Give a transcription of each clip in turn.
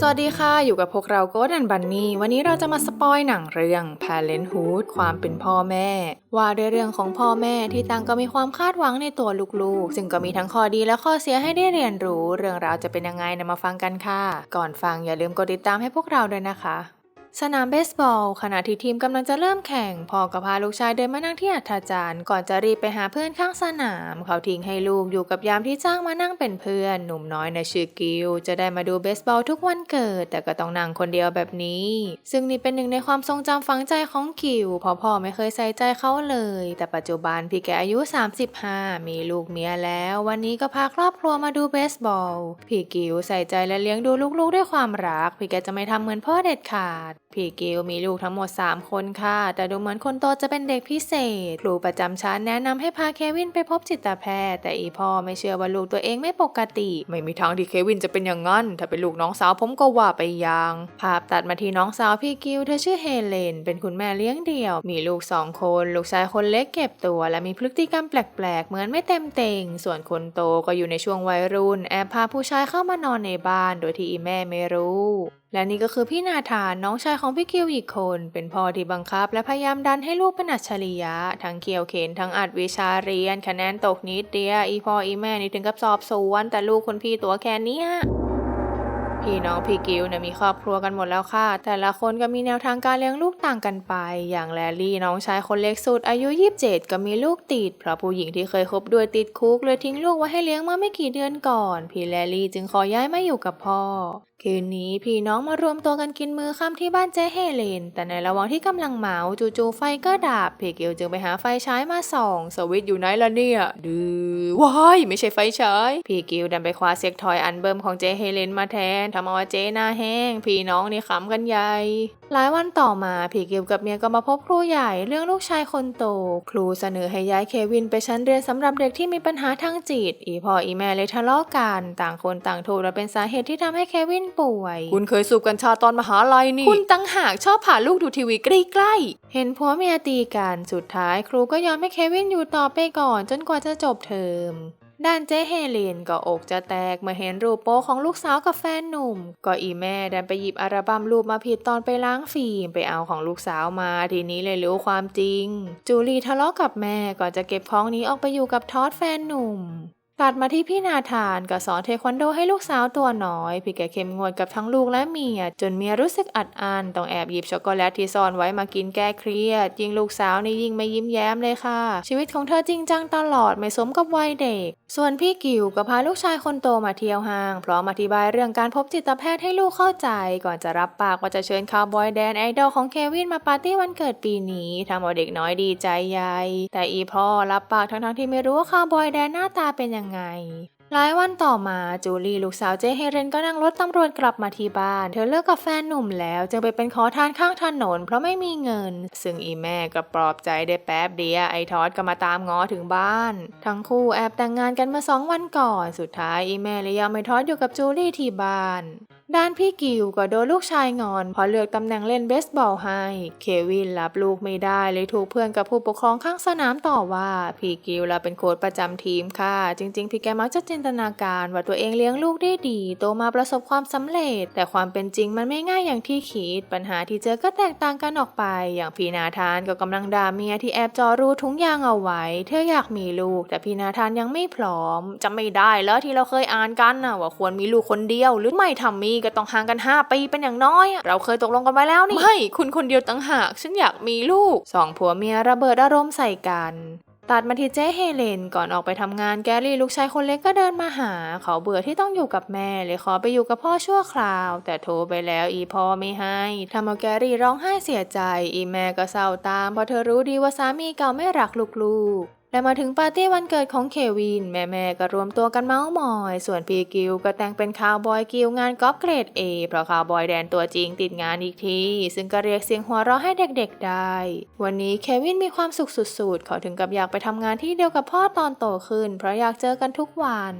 สวัสดีค่ะ อยู่กับพวกเราโกดันบันนี่วันนี้เราจะมาสปอยหนังเรื่อง Parenthood ความเป็นพ่อแม่ ว่าด้วยเรื่องของพ่อแม่ที่ต่างก็มีความคาดหวังในตัวลูกๆ ซึ่งก็มีทั้งข้อดีและข้อเสียให้ได้เรียนรู้ เรื่องราวจะเป็นยังไงนะมาฟังกันค่ะ ก่อนฟังอย่าลืมกดติดตามให้พวกเราด้วยนะคะ สนามเบสบอล ขณะที่ทีมกำลังจะเริ่มแข่งพ่อก็พาลูกชายเดินมานั่งที่อัฐจารย์ ก่อนจะรีบไปหาเพื่อนข้างสนาม เขาทิ้งให้ลูกอยู่กับยามที่จ้างมานั่งเป็นเพื่อน หนุ่มน้อยในชื่อกิลจะได้มาดูเบสบอลทุกวันเกิด แต่ก็ต้องนั่งคนเดียวแบบนี้ ซึ่งนี่เป็นหนึ่งในความทรงจำฝังใจของกิลเพอพ่อไม่เคยใส่ใจเขาเลย แต่ปัจจุบันพี่แกอายุ 35 มีลูกเมียแล้ว วันนี้ก็พาครอบครัวมาดูเบสบอลพี่กิลใส่ใจและเลี้ยงดูลูกๆ ด้วยความรัก พี่แกจะไม่ทำเหมือนพ่อเด็ดขาด พี่กิลมีลูกทั้งหมด 3 คนค่ะ แต่ดูเหมือนคนโตจะเป็นเด็กพิเศษ ครูประจำชั้นแนะนำให้พาเควินไปพบจิตแพทย์ แต่อีพ่อไม่เชื่อว่าลูกตัวเองไม่ปกติ ไม่มีทางที่เควินจะเป็นอย่างนั้น ถ้าเป็นลูกน้องสาวผมก็ว่าไปอย่าง ภาพตัดมาที่น้องสาวพี่กิลเธอชื่อเฮเลน เป็นคุณแม่เลี้ยงเดี่ยว มีลูกสองคน ลูกชายคนเล็กเก็บตัว และมีพฤติกรรมแปลกๆ เหมือนไม่เต็มเต็ง ส่วนคนโตก็อยู่ในช่วงวัยรุ่น แอบพาผู้ชายเข้ามานอนในบ้าน โดยที่อีแม่ไม่รู้ และนี่ก็คือพี่นาธานน้องชายของพี่คิวอีกคน เป็นพ่อที่บังคับ และพยายามดันให้ลูกเป็นอัจฉริยะ ทั้งเคี่ยวเข็นทั้งอัดวิชาเรียน คะแนนตกนิดเดียวอีพ่ออีแม่นี่ถึงกับสอบสวนแต่ลูกคนพี่ตัวแค่เนี้ยพี่น้องพี่กิวเนี่ยมีครอบครัวกันหมดแล้วค่ะ แต่ละคนก็มีแนวทางการเลี้ยงลูกต่างกันไป อย่างแลลี่น้องชายคนเล็กสุด อายุ 27 ก็มีลูกติด เพราะผู้หญิงที่เคยคบด้วยติดคุกเลยทิ้งลูกไว้ให้เลี้ยงเมื่อไม่กี่เดือนก่อน พี่แลลี่จึงขอย้ายมาอยู่กับพ่อ คืนนี้พี่น้องมารวมตัวกันกินมือค่ำที่บ้านเจ๊เฮเลน แต่ในระหว่างที่กำลังเมาจู่ๆไฟก็ดับพี่กิวจึงไปหาไฟฉายมาส่อง สวิตอยู่ไหนล่ะเนี่ย ดื้อว้ายไม่ใช่ไฟฉายพี่กิวดันไปคว้าเซ็กทอยอันเบิ่มของเจ๊เฮเลนมาแทนทำเอาเจ๊หน้าแห้ง พี่น้องนี่ขำกันใหญ่หลายวันต่อมาพี่กิวกับเมียก็มาพบครูใหญ่เรื่องลูกชายคนโต ครูเสนอให้ย้ายเควินไปชั้นเรียนสำหรับเด็กที่มีปัญหาทางจิต อีพ่ออีแม่เลยทะเลาะกัน ต่างคนต่างถูกและเป็นสาเหตุที่ทำให้เควินป่วย คุณเคยสูบกัญชาตอนมหาลัยนี่ คุณตั้งหากชอบพาลูกดูทีวีใกล้ๆ เห็นผัวเมียตีกัน สุดท้ายครูก็ยอมให้เควินอยู่ต่อไปก่อนจนกว่าจะจบเทอมด้านเจ๊เฮเลนก็อกจะแตกเมื่อเห็นรูปโป๊ของลูกสาวกับแฟนหนุ่ม ก็อีแม่ดันไปหยิบอัลบั้มรูปมาผิดตอนไปล้างฟิล์มไปเอาของลูกสาวมาทีนี้เลยรู้ความจริง จูลีทะเลาะกับแม่ก่อนจะเก็บของนี้ออกไปอยู่กับทอดแฟนหนุ่ม ตัดมาที่พี่นาธานก็สอนเทควันโดให้ลูกสาวตัวน้อย พี่แกเข้มงวดกับทั้งลูกและเมีย จนเมียรู้สึกอัดอั้นต้องแอบหยิบช็อกโกแลตที่ซ่อนไว้มากินแก้เครียด ยิ่งลูกสาวนี่ยิ่งไม่ยิ้มแย้มเลยค่ะ ชีวิตของเธอจริงจังตลอดไม่สมกับวัยเด็ก ส่วนพี่กิวก็พาลูกชายคนโตมาเที่ยวห้าง พร้อมอธิบายเรื่องการพบจิตแพทย์ให้ลูกเข้าใจ ก่อนจะรับปากว่าจะเชิญคาวบอยแดนไอดอลของเควินมาปาร์ตี้วันเกิดปีนี้ทำเอาเด็กน้อยดีใจใหญ่แต่อีพ่อรับปากทั้งๆที่ไม่รู้ว่าคาวบอยแดนหน้าตาเป็นยังไง หลายวันต่อมาจูลี่ลูกสาวเจเฮเรนก็นั่งรถตำรวจกลับมาที่บ้าน เธอเลิกกับแฟนหนุ่มแล้ว จึงไปเป็นขอทานข้างถนน เพราะไม่มีเงิน ซึ่งอีแม่ก็ปลอบใจได้แป๊บเดียวไอทอดก็มาตามง้อถึงบ้าน ทั้งคู่แอบแต่งงานกันมาสองวันก่อน สุดท้ายอีแม่เลยยอมให้ทอดอยู่กับจูลี่ที่บ้านด้านพี่กิวก็โดนลูกชายงอนเพราะเลือกตำแหน่งเล่นเบสบอลให้ เควินรับลูกไม่ได้เลยถูกเพื่อนกับผู้ปกครองข้างสนามต่อว่า พี่กิวเราเป็นโค้ชประจำทีมค่ะ จริง ๆ พี่แกมักจะจินตนาการว่าตัวเองเลี้ยงลูกได้ดี โตมาประสบความสำเร็จ แต่ความเป็นจริงมันไม่ง่ายอย่างที่คิด ปัญหาที่เจอก็แตกต่างกันออกไป อย่างพี่นาธานก็กำลังด่าเมียที่แอบจอรูทุงยางเอาไว้ เธออยากมีลูก แต่พี่นาธานยังไม่พร้อมจำไม่ได้แล้วที่เราเคยอ่านกันนะว่าควรมีลูกคนเดียวหรือไม่ทำมีก็ต้องห่างกัน 5 ปีเป็นอย่างน้อยอะเราเคยตกลงกันไว้แล้วนี่ ไม่ คุณคนเดียวตั้งหาก ฉันอยากมีลูกสองผัวเมียระเบิดอารมณ์ใส่กันตัดมาที่เจ๊เฮเลนก่อนออกไปทำงานแกรี่ลูกชายคนเล็กก็เดินมาหา เขาเบื่อที่ต้องอยู่กับแม่เลยขอไปอยู่กับพ่อชั่วคราว แต่โทรไปแล้วอีพ่อไม่ให้ทำเอาแกรี่ร้องไห้เสียใจ อีแม่ก็เศร้าตามเพราะเธอรู้ดีว่าสามีเก่าไม่รักลูกๆ และมาถึงปาร์ตี้วันเกิดของเควิน แม่ๆก็รวมตัวกันเมาส์มอย ส่วนพีกิวก็แต่งเป็นคาวบอยกิวงานกอล์ฟเกรดเอเพราะคาวบอยแดนตัวจริงติดงานอีกที ซึ่งก็เรียกเสียงหัวเราะให้เด็กๆได้ วันนี้เควินมีความสุขสุดๆ เขาถึงกับอยากไปทำงานที่เดียวกับพ่อตอนโตขึ้น เพราะอยากเจอกันทุกวัน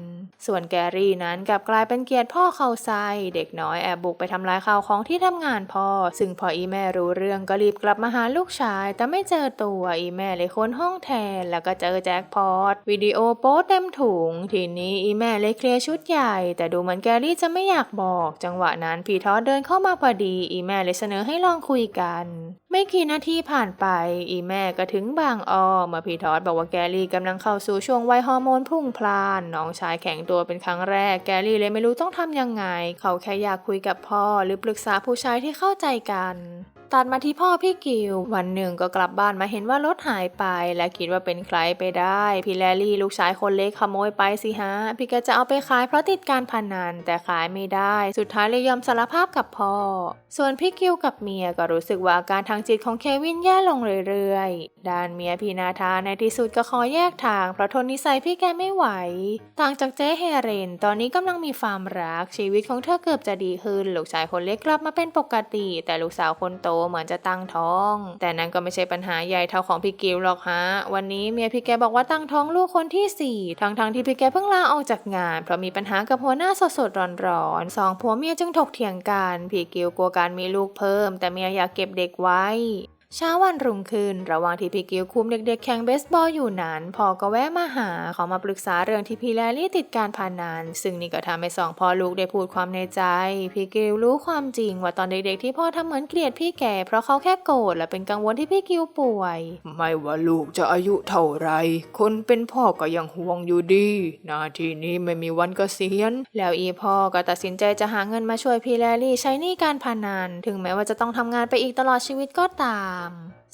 ส่วนแกรี่นั้นกลับกลายเป็นเกียรติพ่อเขาไซเด็กน้อยแอบบุกไปทำลายข้าวของที่ทำงานพ่อ ซึ่งพออีแม่รู้เรื่องก็รีบกลับมาหาลูกชาย แต่ไม่เจอตัวอีแม่เลยค้นห้องแทนแล้วก็เจอแจ็คพอตวิดีโอโป๊เต็มถุง ทีนี้อีแม่เลยเคลียร์ชุดใหญ่ แต่ดูเหมือนแกรี่จะไม่อยากบอก จังหวะนั้นพีทอสเดินเข้ามาพอดี อีแม่เลยเสนอให้ลองคุยกัน ไม่กี่นาทีผ่านไป อีแม่ก็ถึงบางอ้อเมื่อพีทอสบอกว่าแกรี่กำลังเข้าสู่ช่วงวัยฮอร์โมนพุ่งพล่านน้องชายแข็งตัวเป็นครั้งแรกแกรี่เลยไม่รู้ต้องทำยังไง เขาแค่อยากคุยกับพ่อหรือปรึกษาผู้ชายที่เข้าใจกัน ตัดมาที่พ่อพี่กิว วันหนึ่งก็กลับบ้านมาเห็นว่ารถหายไป และคิดว่าเป็นใครไปได้ พี่แลลี่ลูกชายคนเล็กขโมยไปสิฮะ พี่แกจะเอาไปขายเพราะติดการพนันแต่ขายไม่ได้ สุดท้ายเลยยอมสารภาพกับพ่อ ส่วนพี่กิวกับเมียก็รู้สึกว่าอาการทางจิตของเควินแย่ลงเรื่อยๆ ด้านเมียพี่นาธานในที่สุดก็ขอแยกทางเพราะทนนิสัยพี่แกไม่ไหว ต่างจากเจ๊เฮเรน ตอนนี้กำลังมีความรักชีวิตของเธอเกือบจะดีขึ้นลูกชายคนเล็กกลับมาเป็นปกติ แต่ลูกสาวคนโตเหมือนจะตั้งท้อง แต่นั้นก็ไม่ใช่ปัญหาใหญ่เท่าของพี่กิวหรอกฮะ วันนี้เมียพี่แกบอกว่าตั้งท้องลูกคนที่สี่ทั้งๆที่พี่แกเพิ่งลาออกจากงาน เพราะมีปัญหากับหัวหน้าสดๆร้อนๆสองผัวเมียจึงถกเถียงกัน พี่กิวกลัวการมีลูกเพิ่ม แต่เมียอยากเก็บเด็กไว้ เช้าวันรุ่งขึ้น ระหว่างที่พี่กิวคุมเด็กๆแข่งเบสบอลอยู่นั้นพ่อก็แวะมาหาเขามาปรึกษาเรื่องที่พี่แลลี่ติดการพานันซึ่งนี่ก็ทำให้สองพ่อลูกได้พูดความในใจ พี่กิวรู้ความจริงว่าตอนเด็กๆที่พ่อทำเหมือนเกลียดพี่แก่เพราะเขาแค่โกรธและเป็นกังวลที่พี่กิวป่วย ไม่ว่าลูกจะอายุเท่าไร คนเป็นพ่อก็ยังห่วงอยู่ดีหนาทีนี้ไม่มีวันเกษียณแล้วอีพ่อก็ตัดสินใจจะหาเงินมาช่วยพี่แลลี่ใช้หนี้การพานันถึงแม้ว่าจะต้องทำงานไปอีกตลอดชีวิตก็ตาม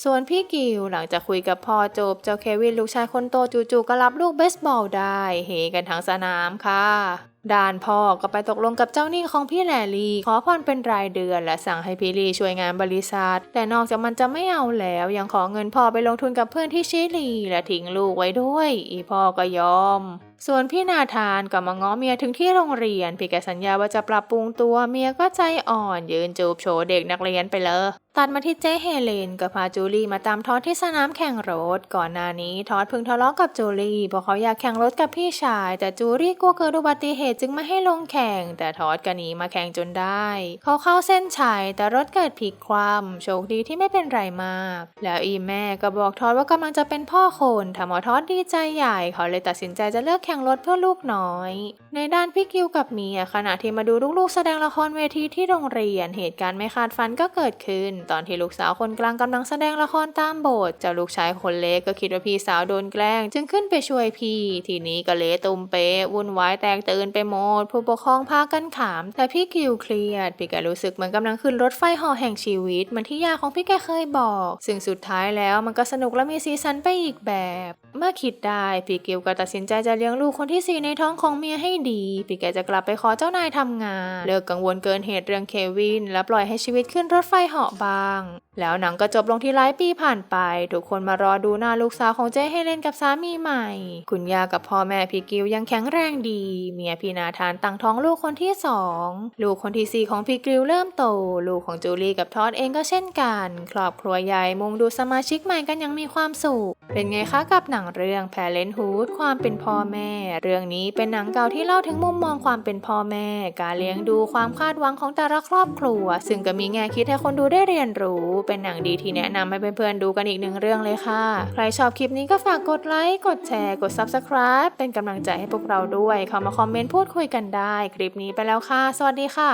ส่วนพี่กิวหลังจากคุยกับพ่อจบ เจ้าเควินลูกชายคนโตจู่ๆก็รับลูกเบสบอลได้เฮกันทั้งสนามค่ะด้านพ่อก็ไปตกลงกับเจ้าหนี้ของพี่แลลี่ ขอผ่อนเป็นรายเดือนและสั่งให้พี่ลีช่วยงานบริษัท แต่นอกจากมันจะไม่เอาแล้ว ยังขอเงินพ่อไปลงทุนกับเพื่อนที่ชิลีและทิ้งลูกไว้ด้วย อีพ่อก็ยอม ส่วนพี่นาธานก็มาง้อเมียถึงที่โรงเรียน พี่แกสัญญาว่าจะปรับปรุงตัวเมียก็ใจอ่อนยืนจูบโชว์เด็กนักเรียนไปเลย ตัดมาที่เจ๊เฮเลนก็พาจูลี่มาตามทอดที่สนามแข่งรถ ก่อนหน้านี้ทอดเพิ่งทะเลาะกับจูลี่เพราะเขาอยากแข่งรถกับพี่ชาย แต่จูลี่กลัวเกิดอุบัติเหตุจึงไม่ให้ลงแข่ง แต่ทอดก็หนีมาแข่งจนได้ เขาเข้าเส้นชัยแต่รถเกิดพลิกคว่ำโชคดีที่ไม่เป็นไรมาก แล้วอีแม่ก็บอกทอดว่ากำลังจะเป็นพ่อคนทำเอาทอดดีใจใหญ่เขาเลยตัดสินใจจะเลิกแข่งรถเพื่อลูกน้อย ในด้านพี่กิวกับเมียขณะที่มาดูลูกๆ แสดงละครเวทีที่โรงเรียนเหตุการณ์ไม่คาดฝันก็เกิดขึ้น ตอนที่ลูกสาวคนกลางกำลังแสดงละครตามบทเจ้าลูกชายคนเล็กก็คิดว่าพี่สาวโดนแกล้ง จึงขึ้นไปช่วยพี่ ทีนี้ก็เละตุมเป๊ะวุ่นวายแตกตื่นไปหมดผู้ปกครองพากันขาม แต่พี่กิวเครียดพี่แกรู้สึกเหมือนกำลังขึ้นรถไฟเหอแห่งชีวิตเหมือนที่ยาของพี่แกเคยบอก ซึ่งสุดท้ายแล้วมันก็สนุกและมีซีซันไปอีกแบบ เมื่อคิดได้พี่กิวก็ตัดสินใจจะเลี้ยงลูกคนที่สี่ในท้องของเมียให้ดีปีแกจะกลับไปขอเจ้านายทำงาน เลิกกังวลเกินเหตุเรื่องเควิน และปล่อยให้ชีวิตขึ้นรถไฟเหาะบาง แล้วหนังก็จบลงที่หลายปีผ่านไป ทุกคนมารอดูหน้าลูกสาวของเจ๊เฮเล่นกับสามีใหม่ คุณย่ากับพ่อแม่พี่กิวยังแข็งแรงดี เมียพี่นาธานตั้งท้องลูกคนที่สองลูกคนที่สี่ของพี่กิวเริ่มโต ลูกของจูลี่กับทอดเองก็เช่นกัน ครอบครัวใหญ่มุงดูสมาชิกใหม่กันยังมีความสุข เป็นไงคะกับหนังเรื่องแพเลนฮูดความเป็นพ่อแม่ เรื่องนี้เป็นหนังเก่าที่เล่าถึงมุมมองความเป็นพ่อแม่ การเลี้ยงดูความคาดหวังของแต่ละครอบครัว ซึ่งก็มีแง่คิดให้คนดูได้เรียนรู้เป็นหนังดีที่แนะนำให้เพื่อนๆดูกันอีกหนึ่งเรื่องเลยค่ะ ใครชอบคลิปนี้ก็ฝากกดไลค์ กดแชร์ กด Subscribe เป็นกำลังใจให้พวกเราด้วย เข้ามาคอมเมนต์พูดคุยกันได้ คลิปนี้ไปแล้วค่ะ สวัสดีค่ะ